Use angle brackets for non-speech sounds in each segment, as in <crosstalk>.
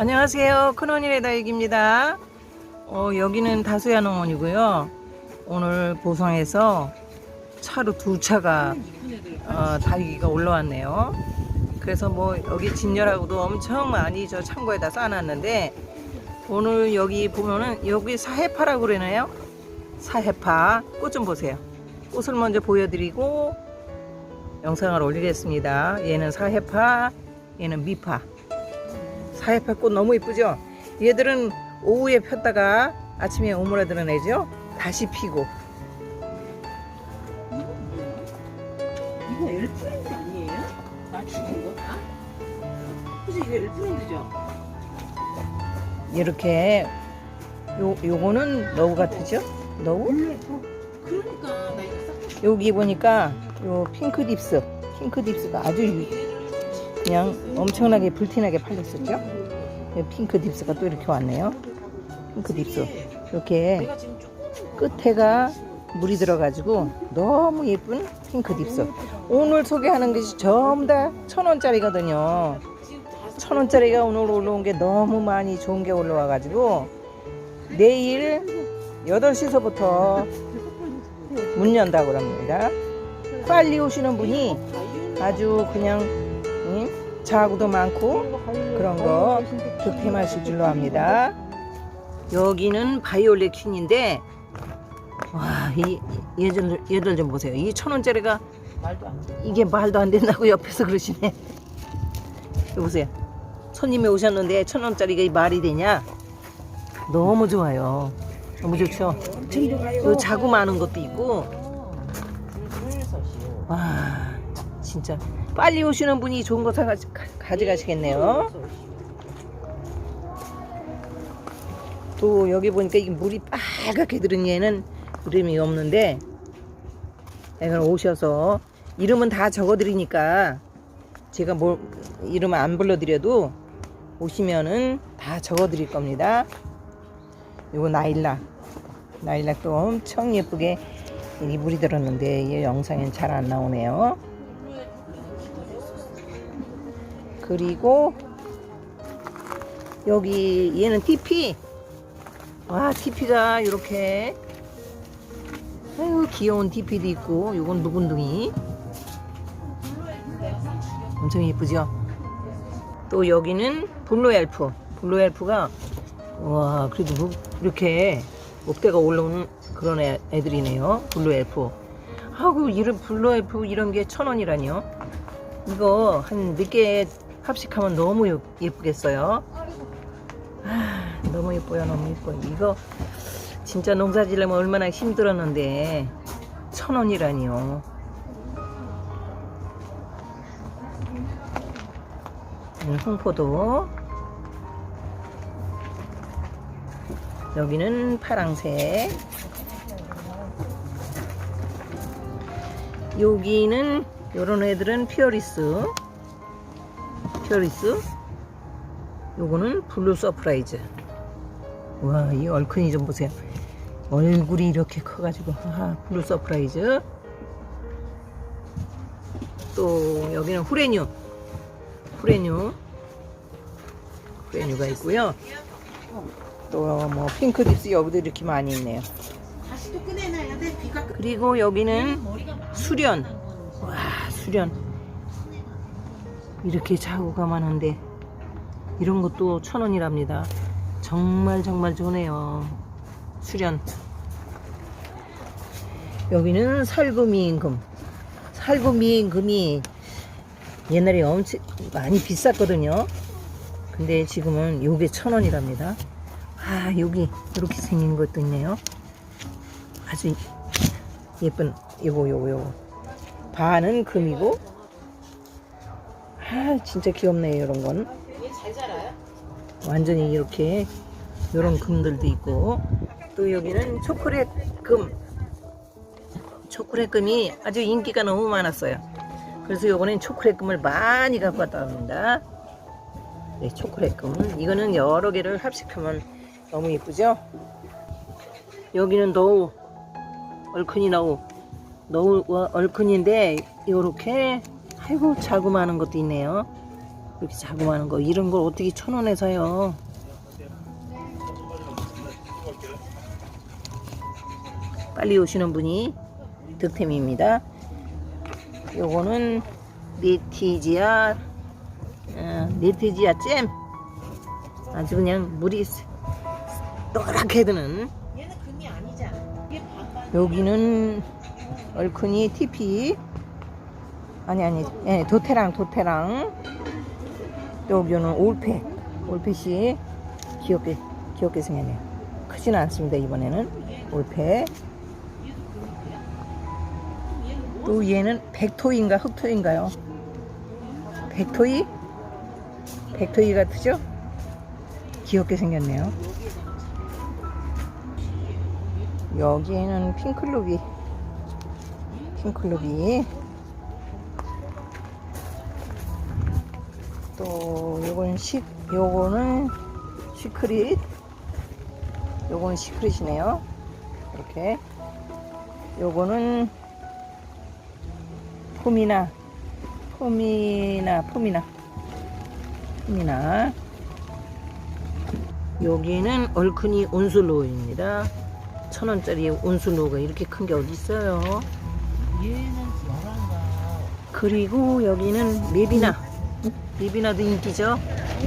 안녕하세요. 큰언니네 다육입니다. 어, 여기는 다수야 농원이고요. 오늘 보성에서 차로 두 차가 어, 다육이가 올라왔네요. 그래서 뭐 여기 진열하고도 엄청 많이 저 창고에다 쌓아놨는데 오늘 여기 보면은 여기 사해파라고 그러나요? 사해파 꽃 좀 보세요. 꽃을 먼저 보여드리고 영상을 올리겠습니다. 얘는 사해파, 얘는 미파. 사해파 꽃 너무 이쁘죠? 얘들은 오후에 폈다가 아침에 오므라드러내죠? 다시 피고. 이거 엘프랜드 아니에요? 나 죽은 거 다? 그치 이거 엘프랜드죠? 이렇게 요 요거는 너우 같으죠? 너우? 그러니까 나 이거 싹 여기 보니까 요 핑크 딥스, 핑크 딥스가 아주 유- 그냥 엄청나게 불티나게 팔렸었죠? 이 핑크 딥스가 또 이렇게 왔네요. 핑크 딥스 이렇게 끝에가 물이 들어가지고 너무 예쁜 핑크 딥스. 오늘 소개하는 것이 전부 다 천 원짜리거든요. 지금 다섯 천 원짜리가 오늘 올라온 게 너무 많이 좋은 게 올라와가지고 내일 8시서부터 문 연다고 합니다. 빨리 오시는 분이 아주 그냥 응? 자구도 많고 그런 거 득템하실 줄로 압니다. 여기는 바이올렛 퀸인데 와, 이 얘들 얘들 좀 보세요. 이 천 원짜리가. 이게 말도 안 된다고 옆에서 그러시네. 여보세요. 손님이 오셨는데 천 원짜리가 이 말이 되냐? 너무 좋아요. 너무 좋죠. 요 자구 많은 것도 있고 와 진짜 빨리 오시는 분이 좋은 거 사가 가져가시겠네요. 또 여기 보니까 이게 물이 빨갛게 들은 얘는 이름이 없는데 내가 오셔서 이름은 다 적어드리니까 제가 뭐 이름 안 불러드려도 오시면은 다 적어드릴 겁니다. 요거 나일락 나일락도 엄청 예쁘게 이 물이 들었는데 이 영상엔 잘 안 나오네요. 그리고 여기 얘는 TP 와 TP가 이렇게. 아유 귀여운 TP도 있고 요건 누군둥이. 엄청 예쁘죠? 또 여기는 블루 엘프. 블루 엘프가 와 그래도 뭐 이렇게 목대가 올라오는 그런 애, 애들이네요. 블루 엘프. 아우 이런 블루 엘프 이런 게 천 원이라니요? 이거 한 몇 개 합식하면 너무 예- 예쁘겠어요 아, 너무 예뻐요 너무 예뻐요 이거 진짜 농사 지려면 얼마나 힘들었는데. 천 원이라니요. 음, 홍포도. 여기는 파랑색 여기는 요런 애들은 피어리스 피어리스? 요거는 블루 서프라이즈. 와 이 얼큰이 좀 보세요. 얼굴이 이렇게 커가지고 하하 블루 서프라이즈. 또 여기는 후레뉴. 후레뉴. 후레뉴가 있고요. 또 뭐 핑크 딥스 여기도 이렇게 많이 있네요. 그리고 여기는. 수련. 와 수련 이렇게 자구가 많은데 이런 것도 천 원이랍니다. 정말 정말 좋네요. 수련. 여기는 살구미인금. 살구미인금이 옛날에 엄청 많이 비쌌거든요. 근데 지금은 요게 천 원이랍니다. 아 여기 이렇게 생긴 것도 있네요. 아주 예쁜 요거 요거 요거. 반은 금이고 아 진짜 귀엽네요 이런 건. 얘잘 자라요? 완전히 이렇게 이런 금들도 있고. 또 여기는 초콜릿 금. 초콜릿 금이 아주 인기가 너무 많았어요. 그래서 요거는 초콜릿 금을 많이 갖고 왔다 합니다. 네 초콜릿 금. 이거는 여러 개를 합식하면 너무 예쁘죠? 여기는 너우 얼큰이 너우 어, 얼큰인데 요렇게 아이고 많은 것도 있네요 이렇게 자그마한 거 이런 걸 어떻게 천 원에 사요? 빨리 오시는 분이 득템입니다. 요거는 네티지아 어, 네티지아 잼 아주 그냥 물이 스- 노랗게 드는. 여기는 얼큰이 TP 아니 아니 예, 도테랑 도테랑. 여기는 올페 올페시 귀엽게 귀엽게 생겼네요. 크지는 않습니다 이번에는. 올페 또 얘는 백토이인가 흑토이인가요? 백토이? 백토이 같으죠? 귀엽게 생겼네요. 여기에는 핑클루비. 핑클루비 또 요건 시 요거는 시크릿. 요거는 시크릿이네요. 이렇게. 요거는 포미나. 포미나 포미나. 포미나. 여기는 얼큰이 온슬로우입니다. 천 원짜리 온슬로우가 이렇게 큰 게 어디 있어요? 그리고 여기는 메비나. 메비나도 인기죠?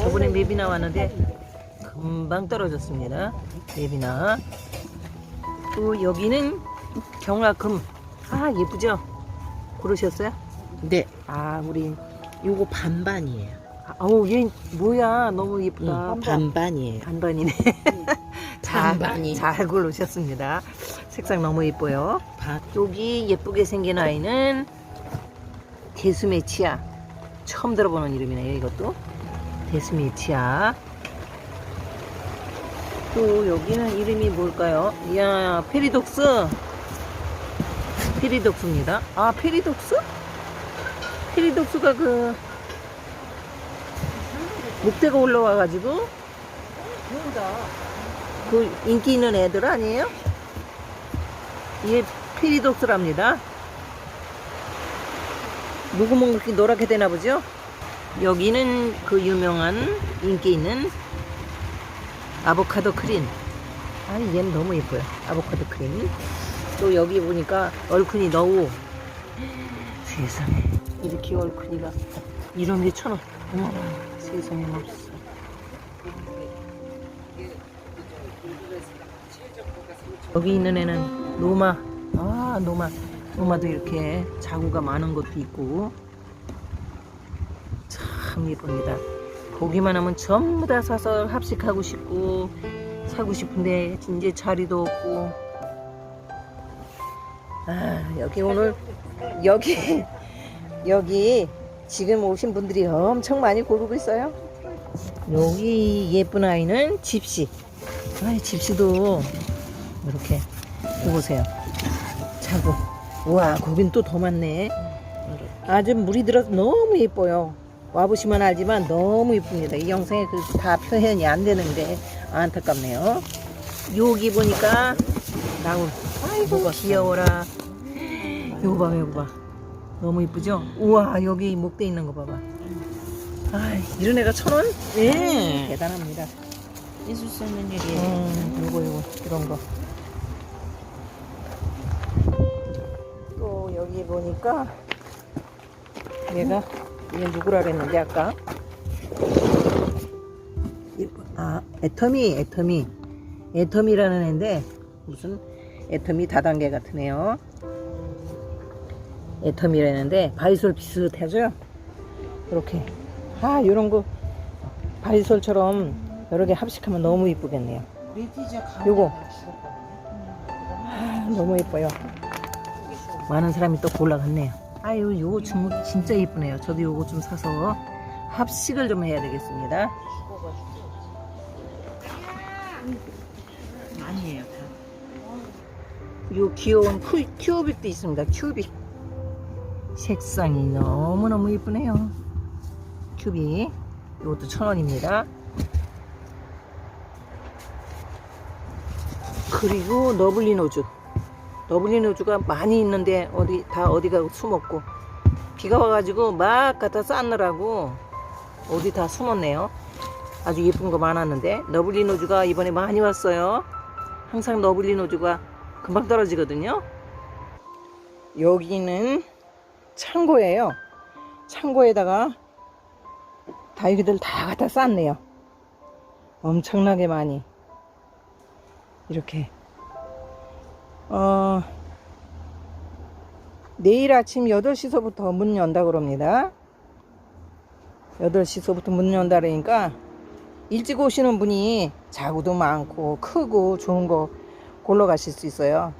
저번에 메비나 왔는데 금방 떨어졌습니다. 메비나. 또 여기는 경화금. 아 예쁘죠? 고르셨어요? 네. 아 우리 요거 반반이에요. 아, 어우 얘 뭐야 너무 예쁘다. 반반이에요. 반반이네. <laughs> 잘, 반반이. 잘 고르셨습니다. 색상 너무 예뻐요. 반. 여기 예쁘게 생긴 아이는 데스메치아 처음 들어보는 이름이네요 이것도. 데스메치아 또 여기는 이름이 뭘까요? 이야 페리독스. 페리독스입니다. 아 페리독스? 페리독스가 그 목대가 올라와 가지고 그 인기 있는 애들 아니에요? 이게 페리독스랍니다. 누구면 그렇게 노랗게 되나 보죠? 여기는 그 유명한 인기 있는 아보카도 크림. 아니 얘는 너무 예뻐요. 아보카도 크림. 또 여기 보니까 얼큰이 너우. 세상에 이렇게 얼큰이가 이런 게 천 원. 어머 세상에 없어. 여기 있는 애는 노마. 아, 노마. 노마도 이렇게 자구가 많은 것도 있고. 참 예쁩니다. 보기만 하면 전부 다 사서 합식하고 싶고, 사고 싶은데, 이제 자리도 없고. 아, 여기 오늘, 여기, <laughs> 여기 지금 오신 분들이 엄청 많이 고르고 있어요. 여기 예쁜 아이는 집시. 아, 집시도 이렇게 보세요. 자고. 우와, 거긴 또 더 많네. 아주 물이 들어서 너무 예뻐요. 와보시면 알지만 너무 예쁩니다. 이 영상에 그다 표현이 안 되는데 안타깝네요. 여기 보니까 나올. 아이고 귀여워라. 요거 봐, 요거 봐. 너무 이쁘죠? 우와, 여기 목대 있는 거 봐봐. 아, 이런 애가 천 원? 네. 대단합니다. 있을 수 있는 일이에요. 음, 요거 요거 이런 거. 여기 보니까 얘가 얘 누구라 그랬는데 아까 이- 아 애터미 애터미 애터미라는 애인데 무슨 애터미 다단계 같은 애요. 애터미라는데 바이솔 비슷하죠? 이렇게 아 이런 거 바이솔처럼 여러 개 합식하면 너무 이쁘겠네요. 요거. 아, 너무 예뻐요. 많은 사람이 또 골라갔네요. 아유, 요거 중, 진짜 예쁘네요. 저도 요거 좀 사서 합식을 좀 해야 되겠습니다. 아니에요. 요 귀여운 큐, 큐빅도 있습니다. 큐빅. 색상이 너무너무 예쁘네요. 큐빅. 이것도 천 원입니다. 그리고 너블린 호주. 너블린 호주가 많이 있는데 어디 다 어디가 숨었고 비가 와가지고 막 갖다 쌓느라고 어디 다 숨었네요. 아주 예쁜 거 많았는데 너블리 노즈가 이번에 많이 왔어요. 항상 너블리 노즈가 금방 떨어지거든요. 여기는 창고예요. 창고에다가 다육이들 다 갖다 쌌네요. 엄청나게 많이. 이렇게. 어, 내일 아침 8시서부터 문 연다 그럽니다. 8시서부터 문 연다 그러니까 일찍 오시는 분이 자구도 많고 크고 좋은 거 골러 가실 수 있어요.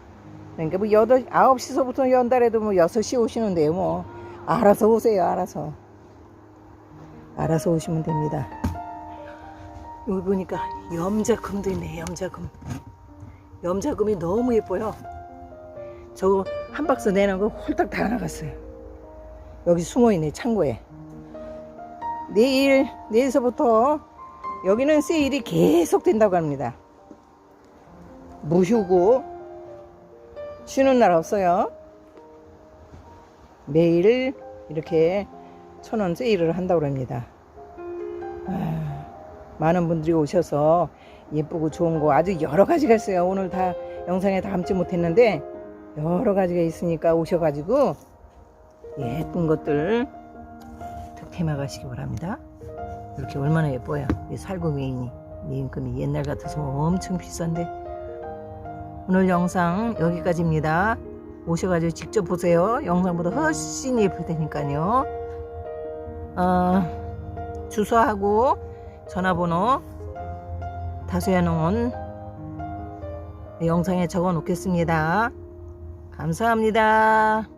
그러니까 뭐 8, 9시서부터 연달해도 뭐 6시 오시는데요. 뭐 알아서 오세요. 알아서. 알아서 오시면 됩니다. 여기 보니까 염자금도 있네. 염자금. 염자금이 너무 예뻐요. 저거 한 박스 내는 거 홀딱 다 나갔어요. 여기 숨어 있네. 창고에. 내일 내일서부터 여기는 세일이 계속 된다고 합니다. 무휴고 쉬는 날 없어요. 매일 이렇게 천 원 세일을 한다고 합니다. 아, 많은 분들이 오셔서 예쁘고 좋은 거 아주 여러 가지가 있어요. 오늘 다 영상에 담지 못했는데 여러 가지가 있으니까 오셔가지고 예쁜 것들 득템해 가시기 바랍니다. 이렇게 얼마나 예뻐요. 이 살구메인이 메인금이 옛날 같아서 엄청 비싼데 오늘 영상 여기까지입니다. 오셔가지고 직접 보세요. 영상보다 훨씬 예쁠 테니까요. 어, 주소하고 전화번호 농원 영상에 적어 놓겠습니다. 감사합니다.